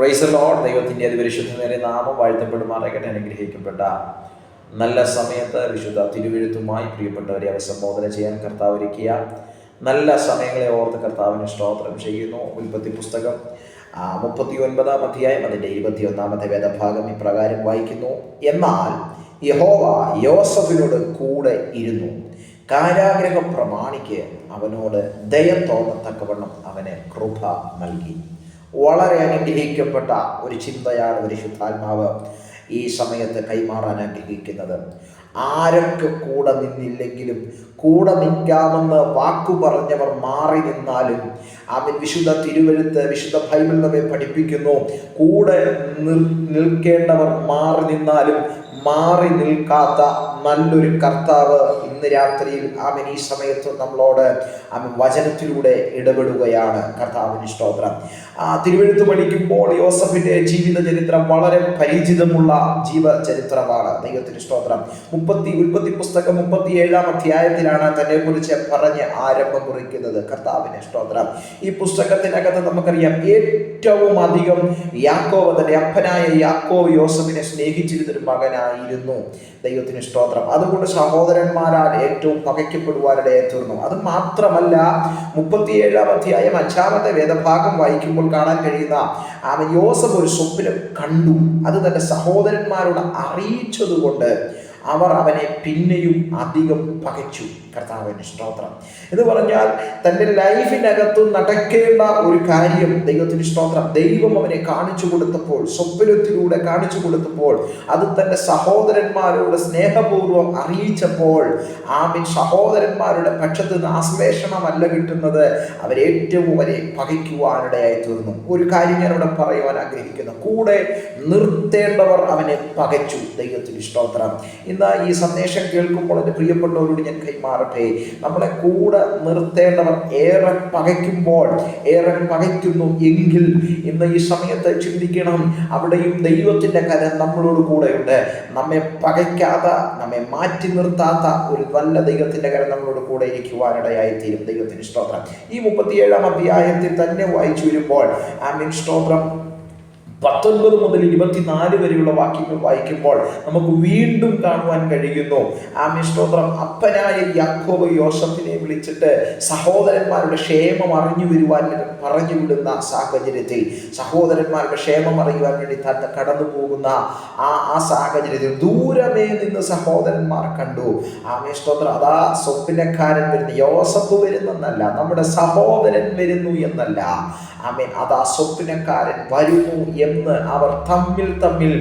Price load ദൈവത്തിന്റെ അതിപരിശുദ്ധ നേരെ നാമം വാഴ്ത്തപ്പെടുമാറാകട്ടെ അനുഗ്രഹിക്കപ്പെട്ട നല്ല സമയത്ത് വിശുദ്ധ തിരുവെഴുത്തുമായി പ്രിയപ്പെട്ടവരെ അഭിസംബോധന ചെയ്യാൻ കർത്താവ് ഒരുക്കിയ നല്ല സമയങ്ങളെ ഓർത്ത് കർത്താവിന് സ്തോത്രം ചെയ്യുന്നു. ഉൽപ്പത്തി പുസ്തകം മുപ്പത്തി ഒൻപതാം അധ്യായം അതിന്റെ ഇരുപത്തി ഒന്നാമത്തെ വേദഭാഗം ഇപ്രകാരം വായിക്കുന്നു. എന്നാൽ യഹോവ യോസഫിനോട് കൂടെ ഇരുന്നു. കാരാഗ്രഹ പ്രമാണിക്ക് അവനോട് ദയ തോന്നത്തക്കവണ്ണം അവന് കൃപ നൽകി. വളരെ അനുഗ്രഹിക്കപ്പെട്ട ഒരു ചിന്തയാണ് പരിശുദ്ധാത്മാവ് ഈ സമയത്ത് കൈമാറാൻ ആഗ്രഹിക്കുന്നത് ആരൊക്കെ കൂടെ നിന്നില്ലെങ്കിലും കൂടെ നിൽക്കാമെന്ന് വാക്കു പറഞ്ഞവർ മാറി നിന്നാലും അവൻ വിശുദ്ധ തിരുവഴുത്ത് വിശുദ്ധ ബൈബിൾ നമ്മെ പഠിപ്പിക്കുന്നു. കൂടെ നിൽക്കേണ്ടവർ മാറി നിന്നാലും മാറി നിൽക്കാത്ത നല്ലൊരു കർത്താവ് ഇന്ന് രാത്രിയിൽ അവൻ ഈ സമയത്ത് നമ്മളോട് അവൻ വചനത്തിലൂടെ ഇടപെടുകയാണ്. കർത്താവിന് സ്തോത്രം. തിരുവഴുത്ത് പഠിക്കുമ്പോൾ യോസഫിന്റെ ജീവിത ചരിത്രം വളരെ പരിചിതമുള്ള ജീവചരിത്രമാണ്. ദൈവത്തിന് സ്തോത്രം. മുപ്പത്തി ഉൽപ്പത്തി പുസ്തകം മുപ്പത്തി ഏഴാം അധ്യായത്തിലാണ് തന്നെ കുറിച്ച് പറഞ്ഞ് ആരംഭം കുറിക്കുന്നത്. കർത്താവിന് സ്തോത്രം. ഈ പുസ്തകത്തിനകത്ത് നമുക്കറിയാം ഏറ്റവും അധികം യാക്കോവ് തന്റെ അപ്പനായ യാക്കോവ് യോസഫിനെ സ്നേഹിച്ചിരുന്നൊരു മകനായിരുന്നു. ദൈവത്തിന് സ്തോത്രം. അതുകൊണ്ട് സഹോദരന്മാരാൽ ഏറ്റവും പകയ്ക്കപ്പെടുവാനിടയെ തീർന്നു. അത് മാത്രമല്ല മുപ്പത്തിയേഴാം അധ്യായം അഞ്ചാമത്തെ വേദഭാഗം വായിക്കുമ്പോൾ കാണാൻ കഴിയുന്ന അവൻ യോസഫ് ഒരു സ്വപ്നം കണ്ടു. അത് തന്റെ സഹോദരന്മാരോട് അറിയിച്ചതുകൊണ്ട് അവർ അവനെ പിന്നെയും അധികം പകച്ചു. കർത്താവിന്റെ സ്തോത്രം. എന്ന് പറഞ്ഞാൽ തന്റെ ലൈഫിനകത്ത് നടക്കേണ്ട ഒരു കാര്യം ദൈവത്തിന് സ്തോത്രം. ദൈവം അവനെ കാണിച്ചു കൊടുത്തപ്പോൾ സ്വപ്നത്തിലൂടെ കാണിച്ചു കൊടുത്തപ്പോൾ അത് തന്റെ സഹോദരന്മാരോട് സ്നേഹപൂർവം അറിയിച്ചപ്പോൾ ആമിൻ സഹോദരന്മാരുടെ പക്ഷത്ത് നിന്ന് ആശ്ലേഷണമല്ല കിട്ടുന്നത് അവരേറ്റവും അവരെ പകയ്ക്കുവാനിടയായി തീർന്നു. ഒരു കാര്യം ഞാൻ ഇവിടെ പറയുവാൻ ആഗ്രഹിക്കുന്നു. കൂടെ നിർത്തേണ്ടവർ അവനെ പകച്ചു. ദൈവത്തിന് സ്തോത്രം. ഇന്ന് ഈ സന്ദേശം കേൾക്കുമ്പോൾ എന്റെ പ്രിയപ്പെട്ടവരോട് ഞാൻ കൈമാറട്ടെ. നമ്മളെ കൂടെ നിർത്തേണ്ടവർ ഏറെ പകയ്ക്കുമ്പോൾ ഏറെ പകയ്ക്കുന്നു എങ്കിൽ ഇന്ന് ഈ സമയത്ത് ചിന്തിക്കണം അവിടെയും ദൈവത്തിന്റെ കരം നമ്മളോട് കൂടെയുണ്ട്. നമ്മെ പകയ്ക്കാതെ നമ്മെ മാറ്റി നിർത്താത്ത ഒരു നല്ല ദൈവത്തിന്റെ കരം നമ്മളോട് കൂടെ ഇരിക്കുവാനിടയായി തീരും ദൈവത്തിന് സ്തോത്രം. ഈ മുപ്പത്തിയേഴാം അധ്യായത്തിൽ തന്നെ വായിച്ചു വരുമ്പോൾ ആമീൻ. സ്തോത്രം. പത്തൊൻപത് മുതൽ ഇരുപത്തിനാല് വരെയുള്ള വാക്യങ്ങൾ വായിക്കുമ്പോൾ നമുക്ക് വീണ്ടും കാണുവാൻ കഴിയുന്നു. ആ മിഷ്ടോത്രം അപ്പനായ യാക്കോബ് യോസഫിനെ വിളിച്ചിട്ട് സഹോദരന്മാരുടെ ക്ഷേമം അറിഞ്ഞു വരുവാൻ പറഞ്ഞു വിടുന്ന സാഹചര്യത്തിൽ സഹോദരന്മാരുടെ ക്ഷേമം അറിയുവാൻ വേണ്ടി തന്നെ കടന്നു പോകുന്ന ആ ആ സാഹചര്യത്തിൽ ദൂരമേ നിന്ന് സഹോദരന്മാർ കണ്ടു. ആ മിഷ്ടോത്രം അതാ സ്വപ്നക്കാരൻ വരുന്നു. യോസഫ് വരുന്നെന്നല്ല നമ്മുടെ സഹോദരൻ വരുന്നു എന്നല്ല. ആമേ അതാ സ്വപ്നക്കാരൻ വരുന്നു എന്ന് അവർ തമ്മിൽ തമ്മിൽ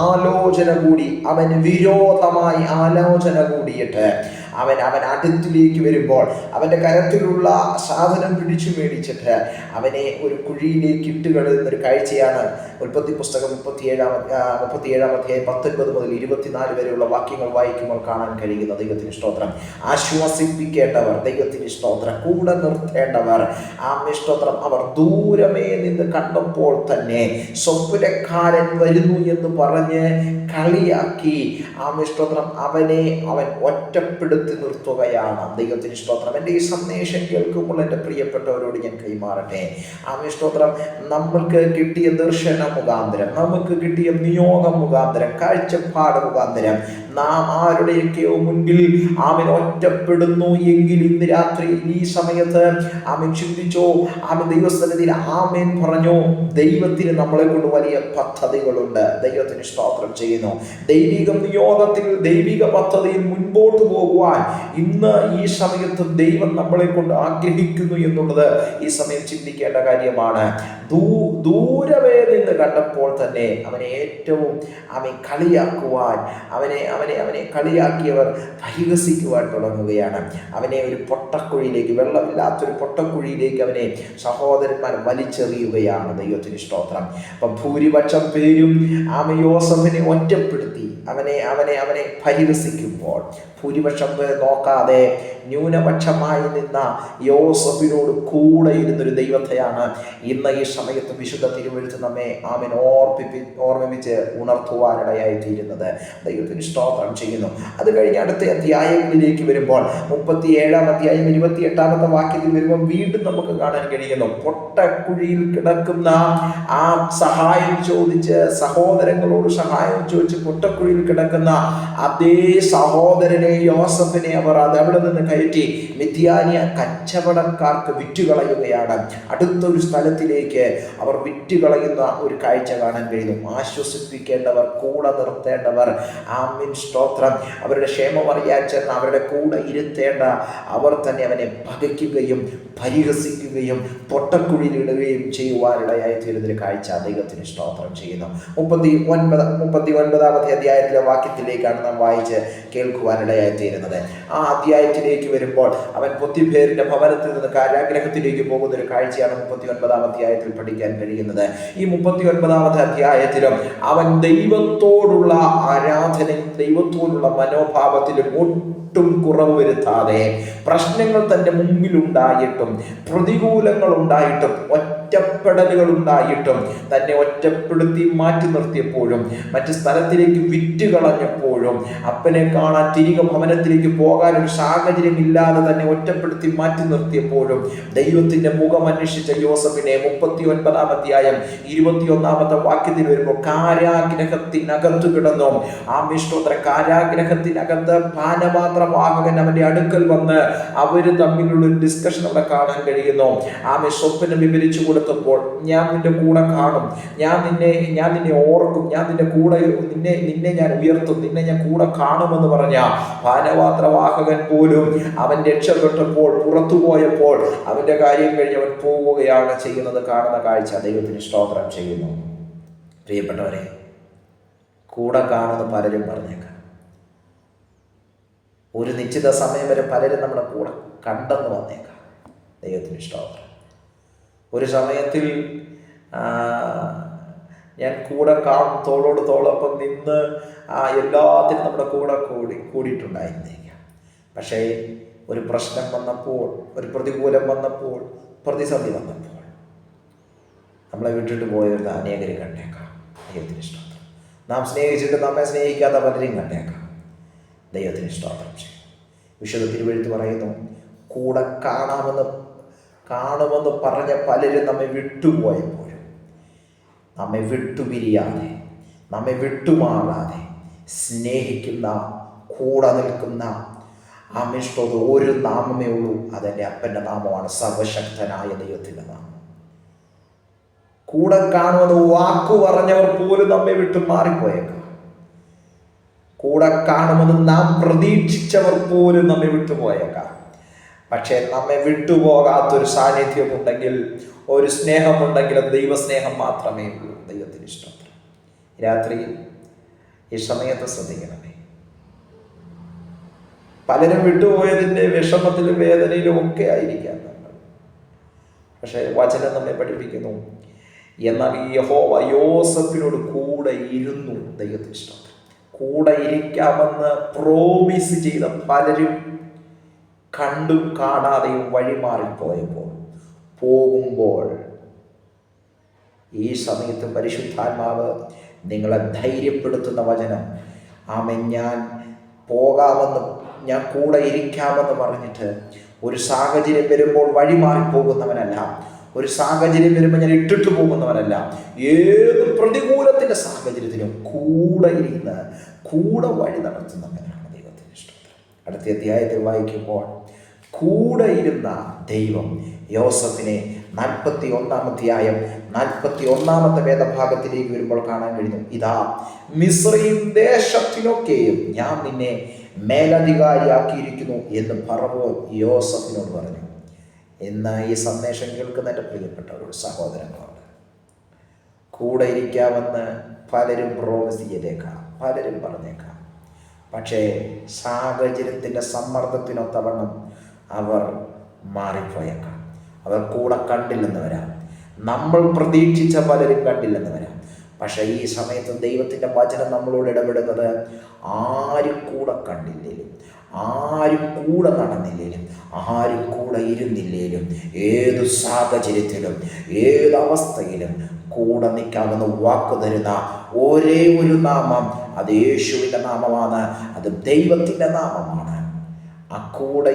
ആലോചന കൂടി അവൻ വിരോധമായി ആലോചന കൂടിയിട്ട് അവൻ അവൻ അടുത്തിലേക്ക് വരുമ്പോൾ അവന്റെ കരത്തിലുള്ള സാധനം പിടിച്ചു മേടിച്ചിട്ട് അവനെ ഒരു കുഴിയിലേക്ക് ഇട്ടുകളുന്നൊരു കാഴ്ചയാണ് ഉൽപ്പത്തി പുസ്തകം മുപ്പത്തിയേഴാം മുപ്പത്തിയേഴാം അധ്യായം പത്തൊൻപത് മുതൽ ഇരുപത്തിനാല് വരെയുള്ള വാക്യങ്ങൾ വായിക്കുമ്പോൾ കാണാൻ കഴിയുന്ന ദൈവത്തിന് സ്തോത്രം. ആശ്വസിപ്പിക്കേണ്ടവർ ദൈവത്തിന് സ്തോത്രം. കൂടെ നിർത്തേണ്ടവർ. ആ സ്തോത്രം. അവർ ദൂരമേ നിന്ന് കണ്ടപ്പോൾ തന്നെ സ്വപ്നക്കാരൻ വരുന്നു എന്ന് പറഞ്ഞ് കളിയാക്കി. ആ സ്തോത്രം. അവനെ അവൻ ഒറ്റപ്പെടുത്തി നിർത്തുകയാണ്. ദൈവത്തിന് സ്തോത്രം. എന്റെ ഈ സന്ദേശം കേൾക്കുമ്പോൾ എന്റെ പ്രിയപ്പെട്ടവരോട് ഞാൻ കൈമാറട്ടെ. ആ സ്തോത്രം. നമ്മൾക്ക് കിട്ടിയ ദർശന മുഖാന്തരം. നമുക്ക് കിട്ടിയ നിയോഗം മുഖാന്തരം കാഴ്ചപ്പാട് മുഖാന്തരം. നാം ആരുടെയൊക്കെയോ മുൻപിൽ അവൻ ഒറ്റപ്പെടുന്നു എങ്കിൽ ഇന്ന് രാത്രി ഈ സമയത്ത് അവൻ ചിന്തിച്ചോ അവൻ ദൈവസ്ഥലത്തിൽ ആമേൻ പറഞ്ഞു. ദൈവത്തിന് നമ്മളെ കൊണ്ട് വലിയ പദ്ധതികളുണ്ട്. ദൈവത്തിന് സ്തോത്രം ചെയ്യുന്നു. ദൈവിക നിയോഗത്തിൽ ദൈവിക പദ്ധതിയിൽ മുൻപോട്ട് പോകുവാൻ ഇന്ന് ഈ സമയത്ത് ദൈവം നമ്മളെ കൊണ്ട് ആഗ്രഹിക്കുന്നു എന്നുള്ളത് ഈ സമയം ചിന്തിക്കേണ്ട കാര്യമാണ്. ദൂ ദൂരവേ നിന്ന് കണ്ടപ്പോൾ തന്നെ അവനെ ഏറ്റവും അവൻ കളിയാക്കുവാൻ അവനെ അവനെ അവനെ കളിയാക്കിയവർ പരിഹസിക്കുവാൻ തുടങ്ങുകയാണ്. അവനെ ഒരു പൊട്ടക്കുഴിയിലേക്ക് വെള്ളമില്ലാത്തൊരു പൊട്ടക്കുഴിയിലേക്ക് അവനെ സഹോദരന്മാർ വലിച്ചെറിയുകയാണ് ദൈവത്തിന് സ്തോത്രം. അപ്പം ഭൂരിപക്ഷം പേരും ആമ യോസഫിനെ ഒറ്റപ്പെടുത്തി. അവനെ അവനെ അവനെ പരിഹസിക്കുമ്പോൾ ഭൂരിപക്ഷം നോക്കാതെ ന്യൂനപക്ഷമായി നിന്ന യോസഫിനോട് കൂടെ ഇരുന്നൊരു ദൈവത്തെയാണ് ഇന്ന് ഈ സമയത്ത് വിശുദ്ധ തിരുവഴുത്ത് നമ്മെ ആമൻ ഓർപ്പിപ്പി ഓർമ്മിപ്പിച്ച് ഉണർത്തുവാനിടയായി തീരുന്നത് ദൈവത്തിന് സ്തോത്രം ചെയ്യുന്നു. അത് കഴിഞ്ഞ് അടുത്ത അധ്യായങ്ങളിലേക്ക് വരുമ്പോൾ മുപ്പത്തി ഏഴാം അധ്യായം ഇരുപത്തി എട്ടാമത്തെ വാക്യത്തിൽ വരുമ്പോൾ വീണ്ടും നമുക്ക് കാണാൻ കഴിയുന്നു. പൊട്ടക്കുഴിയിൽ കിടക്കുന്ന ആ സഹായം ചോദിച്ച് സഹോദരങ്ങളോട് സഹായം ചോദിച്ച് പൊട്ടക്കുഴിയിൽ കിടക്കുന്ന അതേ സഹോദരനെ യോസഫിനെ അവർ അത് അവിടെ നിന്ന് കയറ്റി മിഥ്യാനിയ കച്ചവടക്കാർക്ക് വിറ്റുകളയുകയാണ്. അടുത്തൊരു സ്ഥലത്തിലേക്ക് അവർ വിറ്റുകളയുന്ന ഒരു കാഴ്ച കാണാൻ കഴിയുന്നു. ആശ്വസിപ്പിക്കേണ്ടവർ കൂടെ നിർത്തേണ്ടവർ. ആമിൻ. സ്തോത്രം. അവരുടെ ക്ഷേമം അറിയാൻ ചെന്ന് അവരുടെ കൂടെ ഇരുത്തേണ്ട അവർ തന്നെ അവനെ പകയ്ക്കുകയും പരിഹസിക്കുകയും പൊട്ടക്കുഴിയിലിടുകയും ചെയ്യുവാനിടയായി തീരുന്നൊരു കാഴ്ച ദൈവത്തിന് സ്തോത്രം ചെയ്യുന്നു. മുപ്പത്തി ഒൻപത് മുപ്പത്തി ഒൻപതാമത്തെ അധ്യായത്തിലെ വാക്യത്തിലേക്കാണ് നാം വായിച്ച് കേൾക്കുവാനിടയായി തീരുന്നത്. ആ അധ്യായത്തിലേക്ക് വരുമ്പോൾ അവൻ പൊത്തിപ്പേരിന്റെ ഭവനത്തിൽ നിന്ന് കാരാഗ്രഹത്തിലേക്ക് പോകുന്ന ഒരു കാഴ്ചയാണ് മുപ്പത്തി ഒൻപതാം അധ്യായത്തിൽ പഠിക്കാൻ കഴിയുന്നത്. ഈ മുപ്പത്തി ഒൻപതാമത്തെ അധ്യായത്തിലും അവൻ ദൈവത്തോടുള്ള ആരാധന ദൈവത്തോടുള്ള മനോഭാവത്തിലും ഒട്ടും കുറവ് വരുത്താതെ പ്രശ്നങ്ങൾ തന്റെ മുമ്പിലുണ്ടായിട്ടും പ്രതികൂലങ്ങൾ ഉണ്ടായിട്ടും ഒറ്റപ്പെടലുകൾ ഉണ്ടായിട്ടും തന്നെ ഒറ്റപ്പെടുത്തി മാറ്റി നിർത്തിയപ്പോഴും മറ്റു സ്ഥലത്തിലേക്ക് വിറ്റ് കളഞ്ഞപ്പോഴും അപ്പനെ കാണാൻ തിരികെ ഭവനത്തിലേക്ക് പോകാൻ ഒരു സാഹചര്യം ഇല്ലാതെ തന്നെ ഒറ്റപ്പെടുത്തി മാറ്റി നിർത്തിയപ്പോഴും ദൈവത്തിന്റെ മുഖം അന്വേഷിച്ച യോസഫിനെ മുപ്പത്തി ഒൻപതാം അധ്യായം ഇരുപത്തിയൊന്നാമത്തെ വാക്യത്തിൽ വരുമ്പോൾ കാരാഗ്രഹത്തിനകത്ത് കിടന്നു. ആ മിഷ്ടോത്ര കാരാഗ്രഹത്തിനകത്ത് പാനപാത്രവാഹകൻ അവന്റെ അടുക്കൽ വന്ന് അവർ തമ്മിലുള്ള ഡിസ്കഷൻ അവിടെ കാണാൻ കഴിയുന്നു. ആമെ സ്വപ്നം വിവരിച്ചു കൊടുത്തപ്പോൾ ഞാൻ നിന്റെ കൂടെ കാണും. ഞാൻ നിന്നെ ഞാൻ നിന്നെ ഓർക്കും. ഞാൻ നിന്റെ കൂടെ നിന്നെ നിന്നെ ഞാൻ ഉയർത്തും. നിന്നെ ഞാൻ കൂടെ കാണുമെന്ന് പറഞ്ഞ പാനപാത്രവാഹകൻ പോലും അവൻ രക്ഷപ്പെട്ടപ്പോൾ പുറത്തുപോയപ്പോൾ അവന്റെ കാര്യം കഴിഞ്ഞ് അവൻ പോവുകയാണ് ചെയ്യുന്നത് കാണുന്ന കാഴ്ച ദൈവത്തിന് സ്തോത്രം ചെയ്യുന്നു. പ്രിയപ്പെട്ടവരെ കൂടെ കാണുന്ന പലരും പറഞ്ഞേക്കാം. ഒരു നിശ്ചിത സമയം വരെ പലരും നമ്മുടെ കൂടെ കണ്ടെന്ന് വന്നേക്കാം. ദൈവത്തിന് സ്തോത്രം. ഒരു സമയത്തിൽ ഞാൻ കൂടെ കാണും തോളോട് തോളൊപ്പം നിന്ന് ആ എല്ലാത്തിനും നമ്മുടെ കൂടെ കൂടി കൂടിയിട്ടുണ്ടായിരുന്നേക്കാം. പക്ഷേ ഒരു പ്രശ്നം വന്നപ്പോൾ ഒരു പ്രതികൂലം വന്നപ്പോൾ പ്രതിസന്ധി വന്നപ്പോൾ നമ്മളെ വിട്ടിട്ട് പോയിരുന്ന അനേകർ കണ്ടേക്കാം. ദൈവത്തിന് ഇഷ്ടം നാം സ്നേഹിച്ചിട്ട് നമ്മെ സ്നേഹിക്കാത്ത പലരെയും കണ്ടേക്കാം. ദൈവത്തിന് ഇഷ്ടം ചെയ്യും. വിശുദ്ധ തിരുവഴുത്ത് പറയുന്നു കൂടെ കാണാമെന്ന് കാണുമെന്ന് പറഞ്ഞ പലരും നമ്മെ വിട്ടുപോയപ്പോഴും. നമ്മെ വിട്ടുപിരിയാതെ നമ്മെ വിട്ടുമാറാതെ സ്നേഹിക്കുന്ന കൂടെ നിൽക്കുന്ന അമിഷ്ടത് ഒരു നാമമേ ഉള്ളൂ. അതെന്റെ അപ്പന്റെ നാമമാണ് സർവശക്തനായ ദൈവത്തിന്റെ നാമം. കൂടെ കാണുമെന്ന് വാക്കു പറഞ്ഞവർ പോലും നമ്മെ വിട്ടു മാറിപ്പോയേക്കാം. കൂടെ കാണുമെന്ന് നാം പ്രതീക്ഷിച്ചവർ പോലും നമ്മെ വിട്ടുപോയേക്കാം. പക്ഷേ നമ്മെ വിട്ടുപോകാത്തൊരു സാന്നിധ്യമുണ്ടെങ്കിൽ ഒരു സ്നേഹമുണ്ടെങ്കിൽ ദൈവസ്നേഹം മാത്രമേ ഉള്ളൂ. ദൈവത്തിന് ഇഷ്ടം രാത്രിയിൽ ഈ സമയത്ത് ശ്രദ്ധിക്കണമേ. പലരും വിട്ടുപോയതിന്റെ വിഷമത്തിലും വേദനയിലും ഒക്കെ ആയിരിക്കാം നമ്മൾ. പക്ഷേ വചനം നമ്മെ പഠിപ്പിക്കുന്നു. എന്നാൽ ഈ യഹോവ യോസഫിനോട് കൂടെ ഇരുന്നു. ദൈവത്തിന് ഇഷ്ടം കൂടെ ഇരിക്കാമെന്ന് പ്രോമിസ് ചെയ്ത പലരും കണ്ടും കാണാതെയും വഴിമാറിപ്പോയപ്പോൾ പോകുമ്പോൾ ഈ സമയത്ത് പരിശുദ്ധാത്മാവ് നിങ്ങളെ ധൈര്യപ്പെടുത്തുന്ന വചനം ആമെ ഞാൻ പോകാമെന്ന് ഞാൻ കൂടെ ഇരിക്കാമെന്ന് പറഞ്ഞിട്ട് ഒരു സാഹചര്യം വരുമ്പോൾ വഴിമാറിപ്പോകുന്നവനല്ല ഒരു സാഹചര്യം വരുമ്പോൾ ഞാൻ ഇട്ടിട്ട് പോകുന്നവനല്ല. ഏത് പ്രതികൂലത്തിന്റെ സാഹചര്യത്തിലും കൂടെ ഇരുന്ന് കൂടെ വഴി നടത്തുന്നവനാണ്. അടുത്ത അധ്യായത്തിൽ വായിക്കുമ്പോൾ കൂടെ ഇരുന്ന ദൈവം യോസഫിനെ നാൽപ്പത്തി ഒന്നാം അധ്യായം നാൽപ്പത്തി ഒന്നാമത്തെ വേദഭാഗത്തിലേക്ക് വരുമ്പോൾ കാണാൻ കഴിയുന്നു ഇതാ മിശ്രയും ദേശത്തിനൊക്കെയും ഞാൻ നിന്നെ മേലധികാരിയാക്കിയിരിക്കുന്നു എന്ന് പറവോ യോസഫിനോട് പറഞ്ഞു. ഇന്ന് ഈ സന്ദേശം കേൾക്കുന്ന എന്റെ പ്രിയപ്പെട്ട ഒരു സഹോദരങ്ങളോട്. കൂടെ ഇരിക്കാമെന്ന് പലരും പ്രോമിസ് ചെയ്തേക്കാം പലരും പറഞ്ഞേക്കാം. പക്ഷേ സാഹചര്യത്തിന്റെ സമ്മർദ്ദത്തിനൊത്തവണ്ണം അവർ മാറിപ്പോയേക്കാം. അവർ കൂടെ കണ്ടില്ലെന്ന് വരാം നമ്മൾ പ്രതീക്ഷിച്ച പലരും കണ്ടില്ലെന്ന് വരാം പക്ഷേ ഈ സമയത്ത് ദൈവത്തിന്റെ വചനം നമ്മളോട് ഇടപെടുന്നത് ആരും കൂടെ കണ്ടില്ലേലും ആരും കൂടെ നടന്നില്ലേലും ആരും കൂടെ ഇരുന്നില്ലേലും ഏത് സാഹചര്യത്തിലും ഏത് അവസ്ഥയിലും കൂടെ നിൽക്കാമെന്ന് വാക്കു തരുന്ന ഒരേ ഒരു നാമം അത് യേശുവിന്റെ നാമമാണ് അത് ദൈവത്തിന്റെ നാമമാണ്. ആ കൂടെ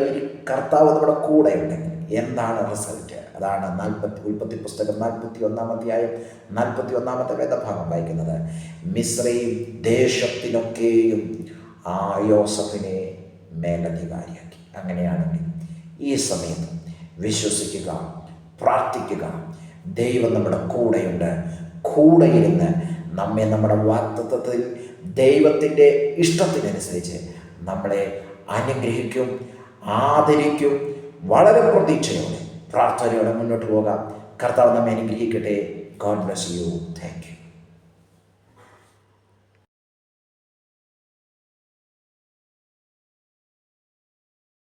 കർത്താവ് നമ്മുടെ കൂടെ ഉണ്ടെങ്കിൽ എന്താണ് റിസൾട്ട്? അതാണ് നാൽപ്പത്തി ഉൽപ്പത്തി പുസ്തകം നാൽപ്പത്തി ഒന്നാം അധ്യായം നാൽപ്പത്തി ഒന്നാമത്തെ വേദഭാഗം വായിക്കുന്നത്. മിശ്രയും ദേശത്തിനൊക്കെയും ആ യോസഫിനെ മേലധികാരിയാക്കി. അങ്ങനെയാണെങ്കിൽ ഈ സമയത്ത് വിശ്വസിക്കുക പ്രാർത്ഥിക്കുക ദൈവം നമ്മുടെ കൂടെയുണ്ട് കൂടെയിരുന്ന് നമ്മെ നമ്മുടെ വാക്തത്വത്തിൽ ദൈവത്തിന്റെ ഇഷ്ടത്തിനനുസരിച്ച് നമ്മളെ അനുഗ്രഹിക്കും ആദരിക്കും വളരെ പ്രതീക്ഷയോടെ പ്രാർത്ഥനയോടെ മുന്നോട്ട് പോകാം. കർത്താവ് നമ്മെ അനുഗ്രഹിക്കട്ടെ. God bless you thank you